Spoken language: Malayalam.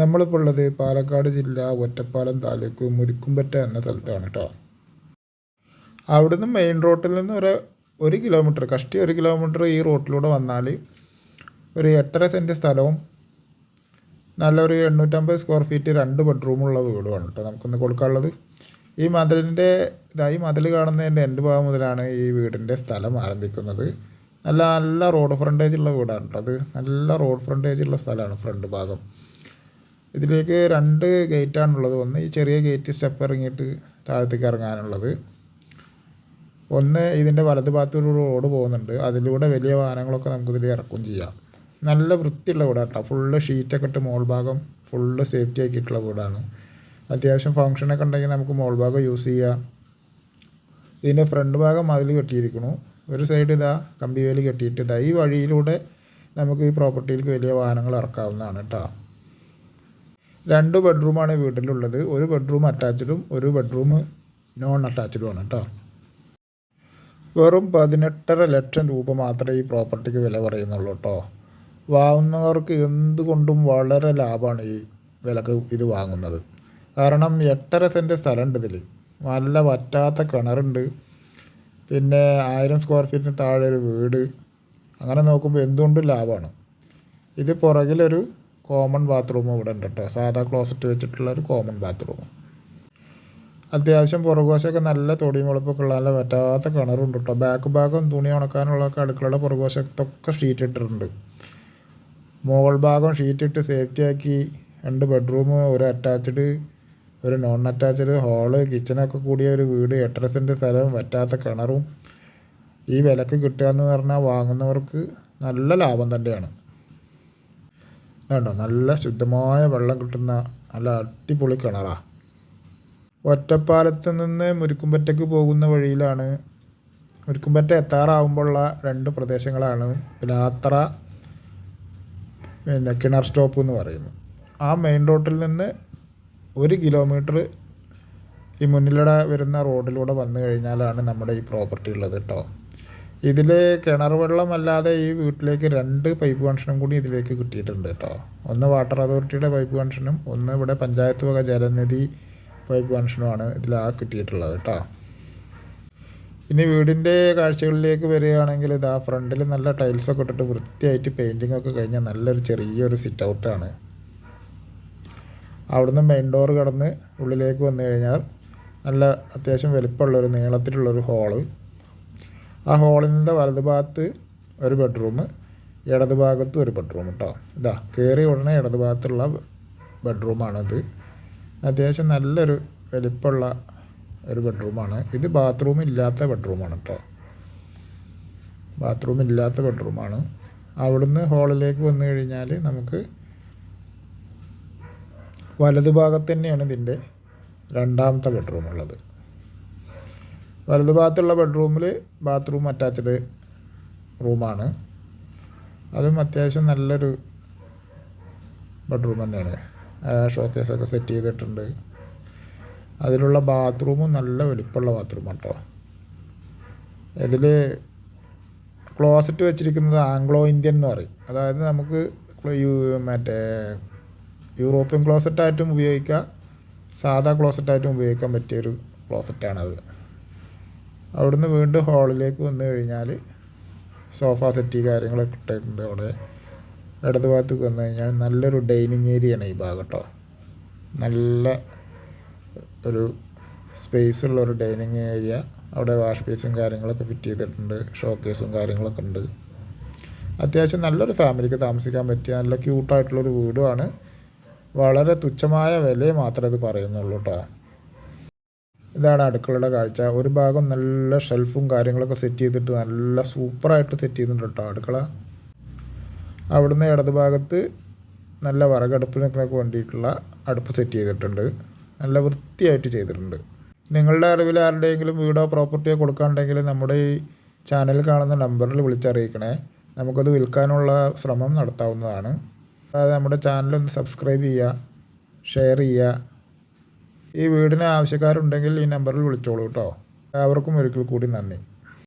നമ്മളിപ്പോൾ ഉള്ളത് പാലക്കാട് ജില്ല ഒറ്റപ്പാലം താലൂക്ക് മുരിക്കുംപറ്റ എന്ന സ്ഥലത്താണ് കേട്ടോ അവിടുന്ന് മെയിൻ റോട്ടിൽ നിന്ന് ഒരു ഒരു കിലോമീറ്റർ കഷ്ടി ഒരു കിലോമീറ്റർ ഈ റോട്ടിലൂടെ വന്നാൽ ഒരു എട്ടര സെന്റ് സ്ഥലവും നല്ലൊരു എണ്ണൂറ്റമ്പത് സ്ക്വയർ ഫീറ്റ് രണ്ട് ബെഡ്റൂമുള്ള വീടുമാണ് കേട്ടോ നമുക്കൊന്ന് കൊടുക്കാനുള്ളത്. ഈ മതിലിന്റെ ഇതായി മതിൽ കാണുന്നതിന്റെ എന്റെ ഭാഗം മുതലാണ് ഈ വീടിന്റെ സ്ഥലം ആരംഭിക്കുന്നത്. നല്ല നല്ല റോഡ് ഫ്രണ്ടേജ് ഉള്ള വീടാണ് കേട്ടോ അത്. നല്ല റോഡ് ഫ്രണ്ടേജ് ഉള്ള സ്ഥലമാണ് ഫ്രണ്ട് ഭാഗം. ഇതിലേക്ക് രണ്ട് ഗേറ്റാണുള്ളത്. ഒന്ന് ഈ ചെറിയ ഗേറ്റ് സ്റ്റെപ്പ് ഇറങ്ങിയിട്ട് താഴത്തേക്ക് ഇറങ്ങാനുള്ളത്. ഒന്ന് ഇതിന്റെ വലത് ഭാഗത്തൊരു റോഡ് പോകുന്നുണ്ട്. അതിലൂടെ വലിയ വാഹനങ്ങളൊക്കെ നമുക്കിതിൽ ഇറക്കും ചെയ്യാം. നല്ല വൃത്തിയുള്ള വീടാണ് കേട്ടോ ഫുള്ള് ഷീറ്റൊക്കെ ഇട്ട് മോൾ ഭാഗം ഫുള്ള് സേഫ്റ്റി ആക്കിയിട്ടുള്ള വീടാണ്. അത്യാവശ്യം ഫങ്ഷനൊക്കെ ഉണ്ടെങ്കിൽ നമുക്ക് മോൾ ഭാഗം യൂസ് ചെയ്യാം. ഇതിന്റെ ഫ്രണ്ട് ഭാഗം അതിൽ കെട്ടിയിരിക്കുന്നു. ഒരു സൈഡ് ഇതാ കമ്പി വേലി കെട്ടിയിട്ട് ഇതാ. ഈ വഴിയിലൂടെ നമുക്ക് ഈ പ്രോപ്പർട്ടിയിലേക്ക് വലിയ വാഹനങ്ങൾ ഇറക്കാവുന്നതാണ് കേട്ടോ രണ്ട് ബെഡ്റൂമാണ് വീട്ടിലുള്ളത്. ഒരു ബെഡ്റൂം അറ്റാച്ച്ഡും ഒരു ബെഡ്റൂം നോൺ അറ്റാച്ച്ഡുമാണ് കേട്ടോ വെറും പതിനെട്ടര ലക്ഷം രൂപ മാത്രമേ ഈ പ്രോപ്പർട്ടിക്ക് വില പറയുന്നുള്ളൂ കേട്ടോ വാങ്ങുന്നവർക്ക് എന്തുകൊണ്ടും വളരെ ലാഭമാണ് ഈ വിലക്ക് ഇത് വാങ്ങുന്നത്. കാരണം എട്ടര സെന്റ് സ്ഥലമുണ്ട് ഇതിൽ നല്ല വറ്റാത്ത കിണറുണ്ട്. പിന്നെ ആയിരം സ്ക്വയർ ഫീറ്റിന് താഴെ ഒരു വീട്. അങ്ങനെ നോക്കുമ്പോൾ എന്തുകൊണ്ടും ലാഭമാണ്. ഇത് പുറകിലൊരു കോമൺ ബാത്റൂം ഇവിടെ ഉണ്ട് കേട്ടോ. സാധാ ക്ലോസറ്റ് വെച്ചിട്ടുള്ള ഒരു കോമൺ ബാത്റൂം അത്യാവശ്യം പുറകുവശമൊക്കെ നല്ല തൊടിയും വെളുപ്പൊക്കെ ഉള്ള നല്ല പറ്റാത്ത കിണറുണ്ട് കേട്ടോ. ബാക്ക് ഭാഗം തുണി ഉണക്കാനുള്ളതൊക്കെ അടുക്കളയുടെ പുറകുവശത്തൊക്കെ ഷീറ്റ് ഇട്ടിട്ടുണ്ട്. മുകൾ ഭാഗം ഷീറ്റ് ഇട്ട് സേഫ്റ്റി ആക്കി രണ്ട് ബെഡ്റൂം ഒരു അറ്റാച്ച്ഡ് ഒരു നോൺ അറ്റാച്ച്ഡ് ഹാൾ കിച്ചനൊക്കെ കൂടിയ ഒരു വീട് എട്ടര സെന്റ് സ്ഥലവും പറ്റാത്ത കിണറും ഈ വിലക്ക് കിട്ടുക എന്ന് പറഞ്ഞാൽ വാങ്ങുന്നവർക്ക് നല്ല ലാഭം തന്നെയാണ്. വേണ്ടോ നല്ല ശുദ്ധമായ വെള്ളം കിട്ടുന്ന നല്ല അടിപൊളി കിണറാണ് ഒറ്റപ്പാലത്ത് നിന്ന് മുരിക്കുംപറ്റയ്ക്ക് പോകുന്ന വഴിയിലാണ് മുരിക്കുംപറ്റ എത്താറാവുമ്പോഴുള്ള രണ്ട് പ്രദേശങ്ങളാണ് പിലാത്ര പിന്നെ കിണർ സ്റ്റോപ്പ് എന്ന് പറയുന്നു ആ മെയിൻ റോട്ടിൽ നിന്ന് ഒരു കിലോമീറ്റർ ഈ മുന്നിലൂടെ വരുന്ന റോഡിലൂടെ വന്നു കഴിഞ്ഞാലാണ് നമ്മുടെ ഈ പ്രോപ്പർട്ടി ഉള്ളത് കേട്ടോ. ഇതിൽ കിണർ വെള്ളം അല്ലാതെ ഈ വീട്ടിലേക്ക് രണ്ട് പൈപ്പ് കണക്ഷനും കൂടി ഇതിലേക്ക് കിട്ടിയിട്ടുണ്ട് കേട്ടോ. ഒന്ന് വാട്ടർ അതോറിറ്റിയുടെ പൈപ്പ് കണക്ഷനും ഒന്ന് ഇവിടെ പഞ്ചായത്ത് വക ജലനിധി പൈപ്പ് കണക്ഷനുമാണ് ഇതിൽ ആ കിട്ടിയിട്ടുള്ളത് കേട്ടോ. ഇനി വീടിന്റെ കാഴ്ചകളിലേക്ക് വരികയാണെങ്കിൽ ഇതാ ഫ്രണ്ടിൽ നല്ല ടൈൽസൊക്കെ ഇട്ടിട്ട് വൃത്തിയായിട്ട് പെയിന്റിംഗ് ഒക്കെ കഴിഞ്ഞാൽ നല്ലൊരു ചെറിയൊരു സിറ്റ് ഔട്ടാണ് അവിടുന്ന് മെയിൻ ഡോർ കടന്ന് ഉള്ളിലേക്ക് വന്നു കഴിഞ്ഞാൽ നല്ല അത്യാവശ്യം വലിപ്പമുള്ളൊരു നീളത്തിലുള്ളൊരു ഹോൾ ആ ഹോളിന്റെ വലത് ഭാഗത്ത് ഒരു ബെഡ്റൂം ഇടത് ഭാഗത്തും ഒരു ബെഡ്റൂം കേട്ടോ ഇതാ കയറി ഉടനെ ഇടത് ഭാഗത്തുള്ള ബെഡ്റൂമാണിത് അത്യാവശ്യം നല്ലൊരു വലിപ്പമുള്ള ഒരു ബെഡ്റൂമാണ്. ഇത് ബാത്റൂം ഇല്ലാത്ത ബെഡ്റൂമാണ് കേട്ടോ ബാത്റൂം ഇല്ലാത്ത ബെഡ്റൂമാണ്. അവിടുന്ന് ഹോളിലേക്ക് വന്നു കഴിഞ്ഞാൽ നമുക്ക് വലതു ഭാഗത്ത് തന്നെയാണ് ഇതിന്റെ രണ്ടാമത്തെ ബെഡ്റൂം ഉള്ളത്. വലതു ഭാഗത്തുള്ള ബെഡ്റൂമിൽ ബാത്റൂം അറ്റാച്ച്ഡ് റൂമാണ് അതും അത്യാവശ്യം നല്ലൊരു ബെഡ്റൂം തന്നെയാണ്. ഷോക്കേസൊക്കെ സെറ്റ് ചെയ്തിട്ടുണ്ട്. അതിലുള്ള ബാത്റൂമും നല്ല വലിപ്പമുള്ള ബാത്റൂം കേട്ടോ ഇതിൽ ക്ലോസറ്റ് വെച്ചിരിക്കുന്നത് ആംഗ്ലോ ഇന്ത്യൻ എന്ന് പറയും. അതായത് നമുക്ക് മറ്റേ യൂറോപ്യൻ ക്ലോസറ്റായിട്ടും ഉപയോഗിക്കാം. സാധാ ക്ലോസറ്റായിട്ടും ഉപയോഗിക്കാൻ പറ്റിയൊരു ക്ലോസറ്റാണത് അവിടുന്ന് വീണ്ടും ഹാളിലേക്ക് വന്നു കഴിഞ്ഞാൽ സോഫ സെറ്റി കാര്യങ്ങളൊക്കെ ഇട്ടിട്ടുണ്ട് അവിടെ. ഇടത് ഭാഗത്തേക്ക് വന്നു കഴിഞ്ഞാൽ നല്ലൊരു ഡൈനിങ് ഏരിയയാണ് ഈ ഭാഗം കേട്ടോ. നല്ല ഒരു സ്പേസ് ഉള്ള ഒരു ഡൈനിങ് ഏരിയ. അവിടെ വാഷ് ബേസും കാര്യങ്ങളൊക്കെ ഫിറ്റ് ചെയ്തിട്ടുണ്ട്. ഷോക്കേസും കാര്യങ്ങളൊക്കെ ഉണ്ട്. അത്യാവശ്യം നല്ലൊരു ഫാമിലിക്ക് താമസിക്കാൻ പറ്റിയ നല്ല ക്യൂട്ടായിട്ടുള്ളൊരു വീടുമാണ്. വളരെ തുച്ഛമായ വിലയെ മാത്രമേ ഇത് പറയുന്നുള്ളൂ കേട്ടോ. ഇതാണ് അടുക്കളയുടെ കാഴ്ച. ഒരു ഭാഗം നല്ല ഷെൽഫും കാര്യങ്ങളൊക്കെ സെറ്റ് ചെയ്തിട്ട് നല്ല സൂപ്പറായിട്ട് സെറ്റ് ചെയ്തിട്ടുണ്ട് കേട്ടോ അടുക്കള. അവിടുന്ന് ഇടത് ഭാഗത്ത് നല്ല വിറകടുപ്പിനൊക്കെ വേണ്ടിയിട്ടുള്ള അടുപ്പ് സെറ്റ് ചെയ്തിട്ടുണ്ട്. നല്ല വൃത്തിയായിട്ട് ചെയ്തിട്ടുണ്ട്. നിങ്ങളുടെ അറിവിൽ ആരുടെയെങ്കിലും വീടോ പ്രോപ്പർട്ടിയോ കൊടുക്കാണ്ടെങ്കിൽ നമ്മുടെ ഈ ചാനൽ കാണുന്ന നമ്പറിൽ വിളിച്ചറിയിക്കണേ. നമുക്കത് വിൽക്കാനുള്ള ശ്രമം നടത്താവുന്നതാണ്. അതായത് നമ്മുടെ ചാനലൊന്ന് സബ്സ്ക്രൈബ് ചെയ്യുക ഷെയർ ചെയ്യുക ഈ വീടിന് ആവശ്യക്കാരുണ്ടെങ്കിൽ ഈ നമ്പറിൽ വിളിച്ചോളൂ കേട്ടോ അവർക്കും ഒരിക്കൽ കൂടി നന്ദി.